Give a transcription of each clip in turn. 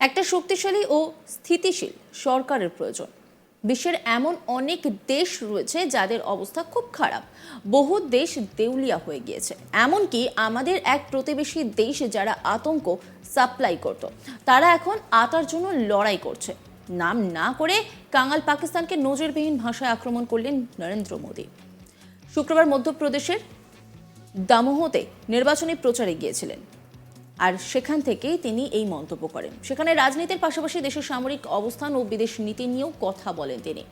একটা শক্তিশালী ও স্থিতিশীল সরকারের প্রয়োজন। বিশ্বের এমন অনেক দেশ রয়েছে যাদের অবস্থা খুব খারাপ। বহু দেশ দেউলিয়া হয়ে গিয়েছে। এমনকি আমাদের এক প্রতিবেশী দেশ যারা আতঙ্ক সাপ্লাই করত, তারা এখন আটার জন্য লড়াই করছে। নাম না করে কাঙাল পাকিস্তানকে নজরবিহীন ভাষায় আক্রমণ করলেন নরেন্দ্র মোদী। শুক্রবার মধ্যপ্রদেশের দামোহতে নির্বাচনী প্রচারে গিয়েছিলেন। আর সেখান থেকেই তিনি এই মন্তব্য করেন। সেখানে রাজনীতির পাশাপাশি দেশের সামরিক অবস্থান ও বিদেশ নীতি নিয়েও কথা বলেন তিনি।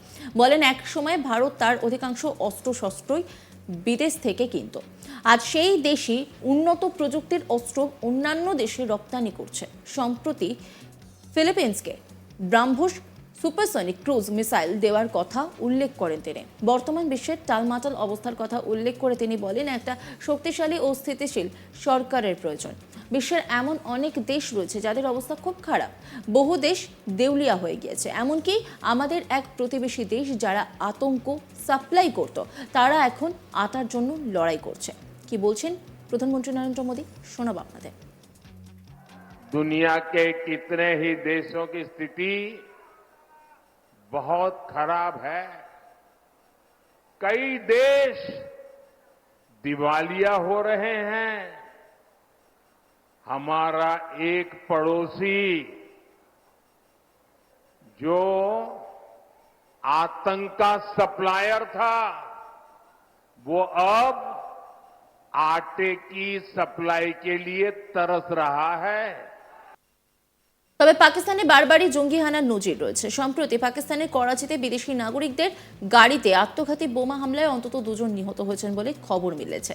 বলেন, এক সময় ভারত তার অধিকাংশ অস্ত্রশস্ত্রই বিদেশ থেকে কিনত। আজ সেই দেশই উন্নত প্রযুক্তির অস্ত্র অন্যান্য দেশে রপ্তানি করছে। সম্প্রতি ফিলিপিন্সকে ব্রাহ্মস সুপারসনিক ক্রুজ মিসাইল দেওয়ার কথা উল্লেখ করেন তিনি। বর্তমান বিশ্বের টালমাটাল অবস্থার কথা উল্লেখ করে তিনি বলেন, একটা শক্তিশালী ও স্থিতিশীল সরকারের প্রয়োজন। বিশ্বের এমন অনেক দেশ রয়েছে যাদের অবস্থা খুব খারাপ বহু দেশ দেউলিয়া হয়ে গিয়েছে এমনকি আমাদের এক প্রতিবেশী দেশ যারা আতঙ্ক সাপ্লাই করত তারা এখন আটার জন্য লড়াই করছে কি বলছেন প্রধানমন্ত্রী নরেন্দ্র মোদী শোনাব আপনাদের दुनिया के कितने ही देशों की स्थिति बहुत खराब है कई देश दिवालिया हो रहे हैं हमारा एक पड़ोसी जो आतंक का सप्लायर था, वो अब आटे की सप्लाई के लिए तरस रहा है। তবে পাকিস্তানে বারবারই জঙ্গি হানার নজির রয়েছে। সম্প্রতি পাকিস্তানের করাচিতে বিদেশি নাগরিকদের গাড়িতে আত্মঘাতী বোমা হামলায় অন্তত দুজন নিহত হয়েছেন বলে খবর মিলেছে।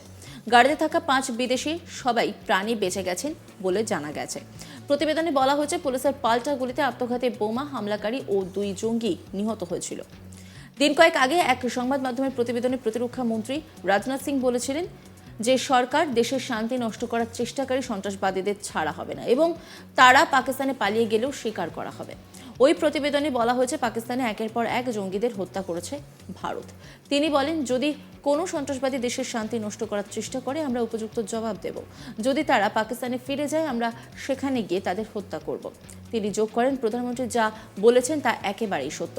গাড়িতে থাকা পাঁচ বিদেশি সবাই প্রাণী বেঁচে গেছেন বলে জানা গেছে। প্রতিবেদনে বলা হয়েছে, পুলিশের পাল্টা গুলিতে আত্মঘাতী বোমা হামলাকারী ও দুই জঙ্গি নিহত হয়েছিল। দিন কয়েক আগে এক সংবাদ মাধ্যমের প্রতিবেদনে প্রতিরক্ষা মন্ত্রী রাজনাথ সিং বলেছিলেন যে সরকার দেশের শান্তি নষ্ট করার চেষ্টাকারী সন্ত্রাসবাদীদের ছাড়া হবে না এবং তারা পাকিস্তানে পালিয়ে গেলেও স্বীকার করা হবে। ওই প্রতিবেদনে বলা হয়েছে, পাকিস্তানে একের পর এক জঙ্গিদের হত্যা করেছে ভারত। তিনি বলেন, যদি কোনো সন্ত্রাসবাদী দেশের শান্তি নষ্ট করার চেষ্টা করে, আমরা উপযুক্ত জবাব দেব। যদি তারা পাকিস্তানে ফিরে যায়, আমরা সেখানে গিয়ে তাদের হত্যা করব। তিনি যোগ করেন, প্রধানমন্ত্রী যা বলেছেন তা একেবারেই সত্য।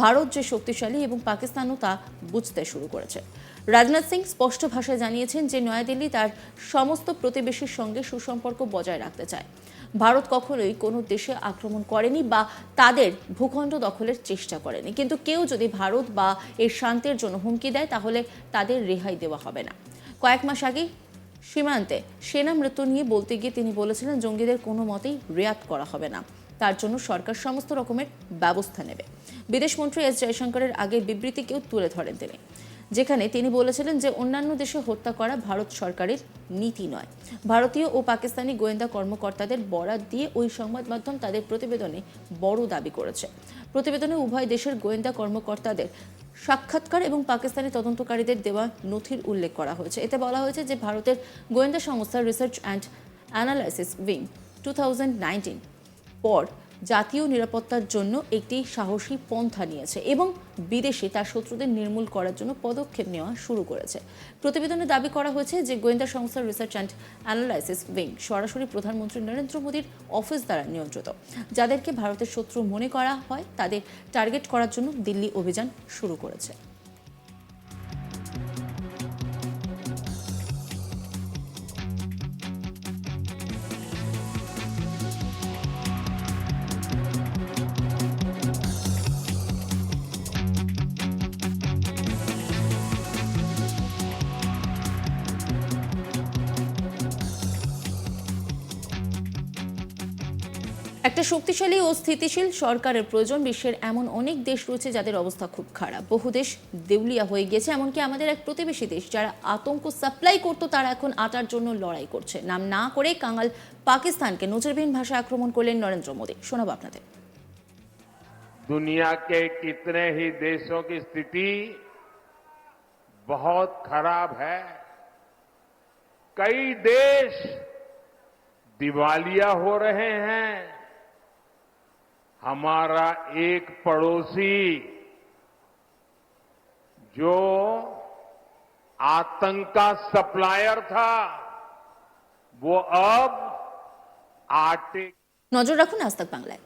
ভারত যে শক্তিশালী এবং পাকিস্তানও তা বুঝতে শুরু করেছে। রাজনাথ সিং স্পষ্ট ভাষায় জানিয়েছেন যে নয়াদিল্লি তার সমস্ত প্রতিবেশীর সঙ্গে সুসম্পর্ক বজায় রাখতে চায়। ভারত কখনোই কোনো দেশে আক্রমণ করেনি বা তাদের ভূখণ্ড দখলের চেষ্টা করেনি। কিন্তু কেউ যদি ভারত বা এর শান্তির জন্য হুমকি দেয়, তাহলে তাদের রেহাই দেওয়া হবে না। কয়েক মাস আগে সীমান্তে সেনা মৃত্যু নিয়ে বলতে গিয়ে তিনি বলেছিলেন, জঙ্গিদের কোনো মতেই রেয়াত করা হবে না। তার জন্য সরকার সমস্ত রকমের ব্যবস্থা নেবে। বিদেশমন্ত্রী এস জয়শঙ্করের আগে বিবৃতিকেও তুলে ধরেন তিনি। যেখানে তিনি বলেছিলেন যে অন্যান্য দেশে হত্যা করা ভারত সরকারের নীতি নয়। ভারতীয় ও পাকিস্তানি গোয়েন্দা কর্মকর্তাদের বরাত দিয়ে ওই সংবাদ মাধ্যম তাদের প্রতিবেদনে বড় দাবি করেছে। প্রতিবেদনে উভয় দেশের গোয়েন্দা কর্মকর্তাদের সাক্ষাৎকার এবং পাকিস্তানি তদন্তকারীদের দেওয়া নথির উল্লেখ করা হয়েছে। এতে বলা হয়েছে যে ভারতের গোয়েন্দা সংস্থা রিসার্চ অ্যান্ড অ্যানালাইসিস উইং টু পর জাতীয় নিরাপত্তার জন্য একটি সাহসী পন্থা নিয়েছে এবং বিদেশে তার শত্রুদের নির্মূল করার জন্য পদক্ষেপ নেওয়া শুরু করেছে। প্রতিবেদনে দাবি করা হয়েছে যে গোয়েন্দা সংস্থার রিসার্চ অ্যান্ড অ্যানালাইসিস উইং সরাসরি প্রধানমন্ত্রী নরেন্দ্র মোদীর অফিস দ্বারা নিয়ন্ত্রিত। যাদেরকে ভারতের শত্রু মনে করা হয়, তাদের টার্গেট করার জন্য দিল্লি অভিযান শুরু করেছে। একটা শক্তিশালী ও স্থিতিশীল সরকারের প্রয়োজন বিশ্বের এমন অনেক দেশ রয়েছে যাদের অবস্থা খুব খারাপ বহু দেশ দেউলিয়া হয়ে গিয়েছে এমনকি আমাদের এক প্রতিবেশী দেশ যারা আতঙ্ক সাপ্লাই করতো তারা এখন আটার জন্য লড়াই করছে নাম না করে কাঙাল পাকিস্তানকে নজরবিহীন ভাষায় আক্রমণ করলেন নরেন্দ্র মোদী শোনাবো আপনাদের दुनिया के कितने ही देशों की स्थिति बहुत खराब है कई देश दिवालिया हो रहे हैं हमारा एक पड़ोसी जो आतंक का सप्लायर था वो अब आटे নজর রাখুন আজ তাক বাংলায়